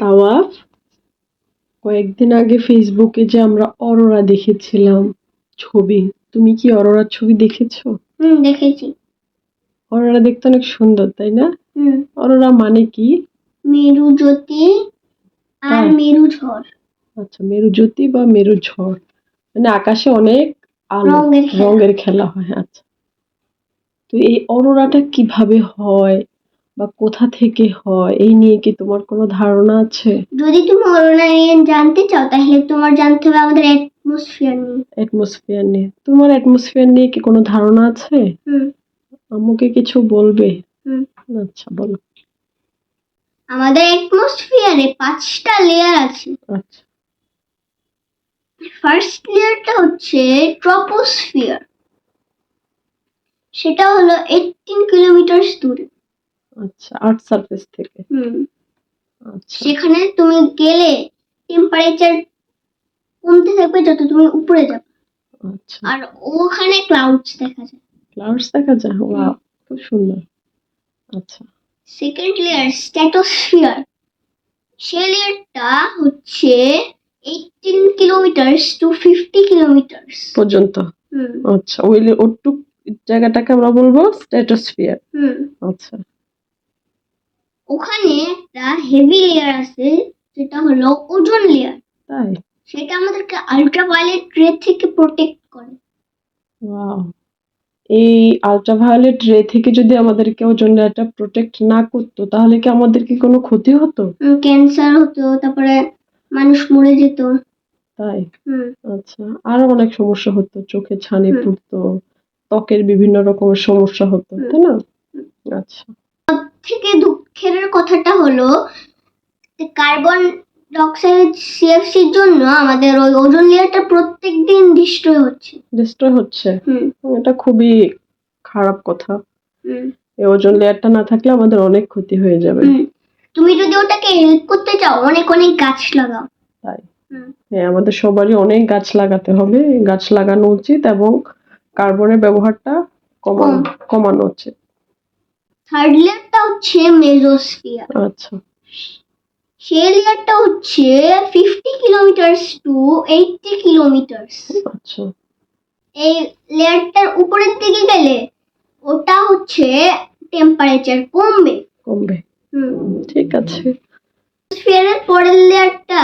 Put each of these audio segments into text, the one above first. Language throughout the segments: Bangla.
তাওয়াফ। কয়েকদিন আগে ফেসবুকে যে আমরা অরোরা দেখেছিলাম ছবি তুমি কি অরোরার ছবি দেখেছ? হুম দেখেছি। অরোরা দেখতে অনেক সুন্দর তাই না? হুম। অরোরা মানে কি? মেরু জ্যোতি আর মেরু ঝড় আচ্ছা মেরু জ্যোতি বা মেরু ঝড় মানে আকাশে অনেক আলো। রঙের খেলা হয় আচ্ছা। তো এই অরোরাটা কীভাবে হয়? বা কোথা থেকে হয়? এই নিয়ে কি তোমার কোনো ধারণা আছে? যদি তুমি নিয়ে জানতে চাও তাহলে তোমার জানতে হবে আমাদের অ্যাটমসফিয়ার নিয়ে। অ্যাটমসফিয়ার নিয়ে। তোমার অ্যাটমসফিয়ার নিয়ে কি কোনো ধারণা আছে? আমাকে কিছু বলবে? আচ্ছা বলো। আমাদের অ্যাটমসফিয়ারে পাঁচটা লেয়ার আছে। আচ্ছা। ফার্স্ট লেয়ারটা হচ্ছে ট্রপোস্ফিয়ার সেটা হলো এইটিন কিলোমিটার দূরে। আচ্ছা আর্থ সারফেস থেকে। হুম। আচ্ছা। সেখানে তুমি গেলে টেম্পারেচার কমতে থাকবে যত তুমি উপরে যাবে। আচ্ছা। আর ওখানে ক্লাউডস দেখা যায়। ক্লাউডস দেখা যায়? ওয়াও খুব সুন্দর। আচ্ছা। সেকেন্ড লেয়ার স্ট্যাটোস্ফিয়ার সে লেয়ারটা হচ্ছে eighteen kilometres to fifty kilometres পর্যন্ত। হুম। আচ্ছা ওই লে- ওটুক জায়গাটাকে আমরা বলব স্ট্যাটোস্ফিয়ার হুম। আচ্ছা। ওখানে একটা হেভি লেয়ার আছে যেটা হলো ওজন লেয়ার তাই? সেটা আমাদেরকে আল্ট্রাভায়োলেট রে থেকে প্রোটেক্ট করে। ওয়াও এই আল্ট্রাভায়োলেট রে থেকে যদি আমাদেরকে ওজন লেয়ারটা প্রোটেক্ট না করতো তাহলে কি আমাদের কি কোনো ক্ষতি হতো? ক্যান্সার হতো তারপরে মানুষ মরে যেত। তাই? হুম। আচ্ছা আরও অনেক সমস্যা হতো চোখে ছানি পড়তো ত্বকের বিভিন্ন রকমের সমস্যা হতো তাই না? আচ্ছা। থেকে দুঃখের কথাটা হলো কার্বন ডাইঅক্সাইড সিএফসির জন্য আমাদের ওই ওজোন লেয়ারটা প্রত্যেক দিন ডিস্ট্রয় হচ্ছে। ডিস্ট্রয় হচ্ছে। এটা খুবই খারাপ কথা। এই ওজন লেয়ারটা না থাকলে আমাদের অনেক ক্ষতি হয়ে যাবে। তুমি যদি ওটাকে হেল্প করতে চাও অনেক অনেক গাছ লাগাও। তাই। হ্যাঁ আমাদের সবারই অনেক গাছ লাগাতে হবে। গাছ লাগানো উচিত এবং কার্বনের ব্যবহারটা কমানো কমানো উচিত। থার্ড লেয়ারটা হচ্ছে মেজোস্ফিয়ার আচ্ছা। সেই লেয়ারটা হচ্ছে fifty kilometres to eighty kilometres আচ্ছা। এই লেয়ারটার উপরের দিকে গেলে ওটা হচ্ছে টেম্পারেচার কমবে। কমবে। হুম। ঠিক আছে। স্ফিয়ারের পরের লেয়ারটা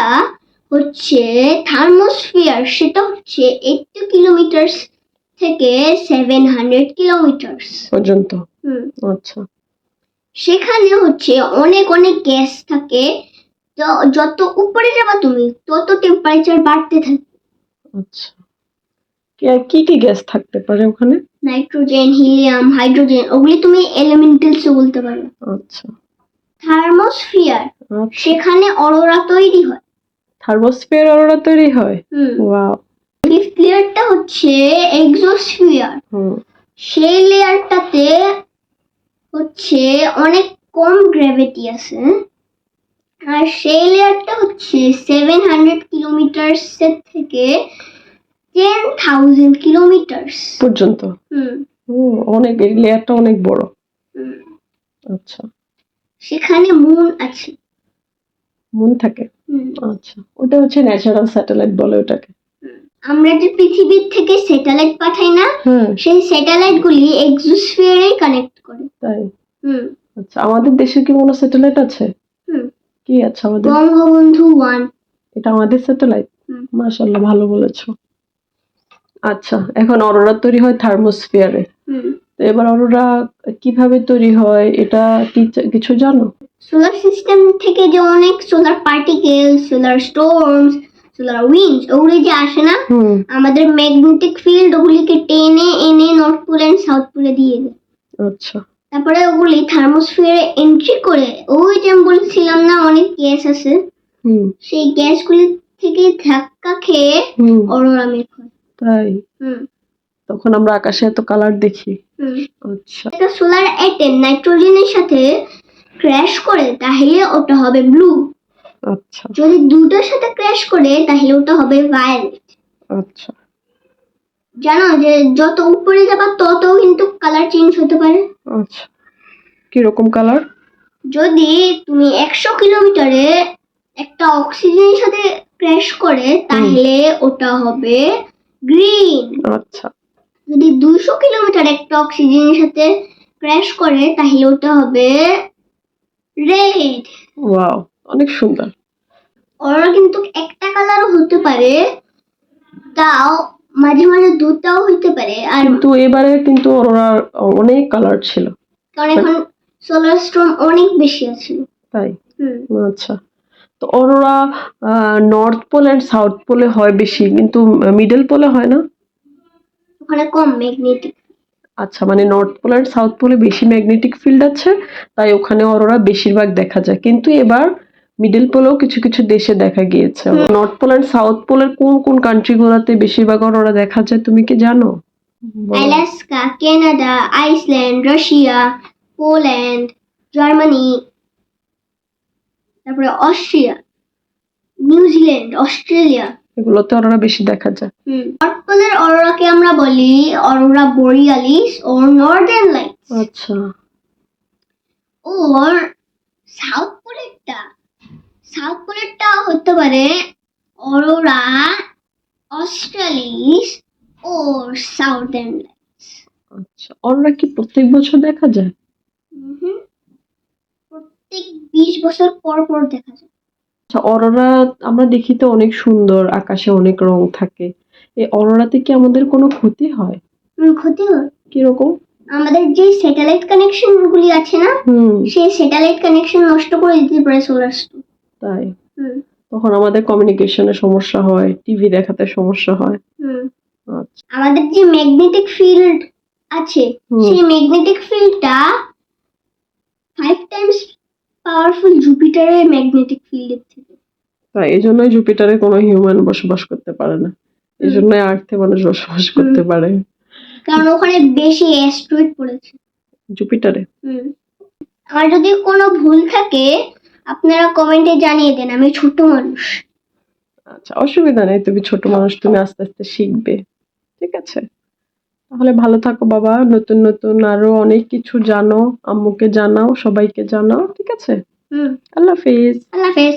হচ্ছে থার্মোস্ফিয়ার সেটা হচ্ছে এইটটি কিলোমিটার্স থেকে সেভেন হান্ড্রেড কিলোমিটার্স পর্যন্ত। হুম। আচ্ছা। সেখানে হচ্ছে অনেক অনেক গ্যাস থাকে। তো যত উপরে যাবা তুমি তত টেম্পারেচার বাড়তে থাকে আচ্ছা। কি কি গ্যাস থাকতে পারে ওখানে? নাইট্রোজেন হিলিয়াম হাইড্রোজেন ওগুলি তুমি এলিমেন্টালস বলতে পারো। আচ্ছা। থার্মোস্ফিয়ার আচ্ছা। সেখানে অরোরা তৈরি হয়। থার্মোস্ফিয়ার অরোরা তৈরি হয়? হুম। ওয়াও ফিফথ লেয়ারটা হচ্ছে এক্সোস্ফিয়ার হুম। সেই লেয়ারটাতে হচ্ছে অনেক কম গ্র্যাভিটি আছে। আর সেই লেয়ারটা হচ্ছে সেভেন হান্ড্রেড কিলোমিটার্স থেকে টেন থাউজেন্ড কিলোমিটার্স পর্যন্ত? হুম। অনেক এই লেয়ারটা অনেক বড়। আচ্ছা। সেখানে মুন আছে। মন থাকে? আচ্ছা। ওটা হচ্ছে ন্যাচারাল স্যাটেলাইট বলে ওটাকে। আমরা যে পৃথিবীর থেকে স্যাটেলাইট পাঠাই না সেই স্যাটেলাইট গুলি এক্সোস্ফিয়ারে কানেক্ট করে। তাই? হুম। আচ্ছা আমাদের দেশে কি কোনো স্যাটেলাইট আছে? হুম। কি আছে আমাদের? বঙ্গবন্ধু ওয়ান। এটা আমাদের স্যাটেলাইট মাশাআল্লাহ ভালো বলেছ। আচ্ছা এখন অরোরা তৈরি হয় থার্মোস্ফিয়ারে হুম। তো এবার অরোরা কীভাবে তৈরি হয় এটা কি কিছু জানো? সোলার সিস্টেম থেকে যে অনেক solar particle solar storms winds ওগুলি যে আসে না আমাদের ম্যাগনেটিক ফিল্ড ওগুলিকে টেনে এনে নর্থ পোল অ্যান্ড সাউথ পোলে দিয়ে দেয়। আচ্ছা। তারপরে ওগুলি থার্মোস্ফিয়ারে এন্ট্রি করে ওই যে আমি বলছিলাম না অনেক গ্যাস আছে। হুম। সেই গ্যাসগুলি থেকে ধাক্কা খেয়ে হুম। অরোরা মেঘ হয়। তাই? তখন আমরা আকাশে এত কালার দেখি। আচ্ছা। একটা সোলার অ্যাটেম নাইট্রোজেনের সাথে ক্র্যাশ করে তাহলে ওটা হবে ব্লু আচ্ছা। যদি দুটোর সাথে ক্র্যাশ করে তাহলে ওটা হবে ভায়োলেট আচ্ছা। জানো যে যত উপরে যাবা তত কিন্তু কালার চেঞ্জ হতে পারে। আচ্ছা। কীরকম কালার যদি তুমি একশো কিলোমিটারে একটা অক্সিজেনের সাথে ক্র্যাশ করে তাহলে ওটা হবে গ্রিন আচ্ছা। যদি দুইশো কিলোমিটার একটা অক্সিজেনের সাথে ক্র্যাশ করে তাহলে ওটা হবে রেড ওয়াও অনেক সুন্দর। ওরা কিন্তু একটা কালারও হতে পারে তাও মাঝে মাঝে দুটাও হতে পারে আর কিন্তু এবারে কিন্তু অরোরার অনেক কালার ছিল। কারণ এখন সোলার স্টোন অনেক বেশি আছে। তাই? আচ্ছা। তো aurora north pole and south পোলে হয় বেশি কিন্তু মিডল পোলে হয় না? ওখানে কম ম্যাগনেটিক আচ্ছা মানে নর্থ পোল অ্যান্ড সাউথ পোলে বেশি ম্যাগনেটিক ফিল্ড আছে তাই ওখানে অরোরা বেশিরভাগ দেখা যায়। কিন্তু এবার মিডল পোলেও কিছু কিছু দেশে দেখা গিয়েছে। নর্থ পোল অ্যান্ড সাউথ পোলের কোন কোন কান্ট্রি গুলোতে বেশিরভাগ অরোরা দেখা যায় তুমি কি জানো। Alaska Canada Iceland Russia Poland Germany তারপরে অস্ট্রিয়া নিউজিল্যান্ড অস্ট্রেলিয়া। এগুলোতে অরোরা বেশি দেখা যায়। হুম। নর্থ পোলের অরোরাকে আমরা বলি অরোরা বোরিয়ালিস ও নর্দার্ন লাইটস। আচ্ছা। ওর সাউথ পোলেরটা সাউথ পোলেরটা হতে পারে অরোরা অস্ট্রালিস ও সাউদার্ন আচ্ছা অরোরা কি প্রত্যেক বছর দেখা যায়? হুম প্রত্যেক বিশ বছর পর পর দেখা যায়। আচ্ছা অরোরা আমরা দেখি তো অনেক সুন্দর আকাশে অনেক রং থাকে। এই অরোরাতে কি আমাদের কোনো ক্ষতি হয়? ক্ষতি হয়? কীরকম? আমাদের যে স্যাটেলাইট কানেকশন গুলি আছে না হুম। সেই স্যাটেলাইট কানেকশন নষ্ট করে দিতে পারে সোলার তাই। তখন আমাদের কমিউনিকেশনে সমস্যা হয় টিভি দেখাতে সমস্যা হয়। আচ্ছা। আমাদের যে ম্যাগনেটিক ফিল্ড আছে সেই ম্যাগনেটিক ফিল্ডটা ফাইভ টাইমস পাওয়ারফুল জুপিটারের ম্যাগনেটিক ফিল্ডের থেকে। তাই এই জন্যই জুপিটারে কোনো হিউম্যান বসবাস করতে পারে না। এই জন্যই আর্থে মানুষ বসবাস করতে পারে। কারণ ওখানে বেশি অ্যাস্ট্রয়েড পড়েছে। জুপিটারে আমার যদি কোনো ভুল থাকে আপনারা কমেন্টে জানিয়ে দেন আমি ছোট মানুষ। আচ্ছা অসুবিধা নেই তুমি ছোট মানুষ তুমি আস্তে আস্তে শিখবে। ঠিক আছে? তাহলে ভালো থাকো বাবা নতুন নতুন আরও অনেক কিছু জানো আম্মুকে জানাও সবাইকে জানাও ঠিক আছে? হুম। আল্লাহ হাফেজ। আল্লাহ হাফেজ।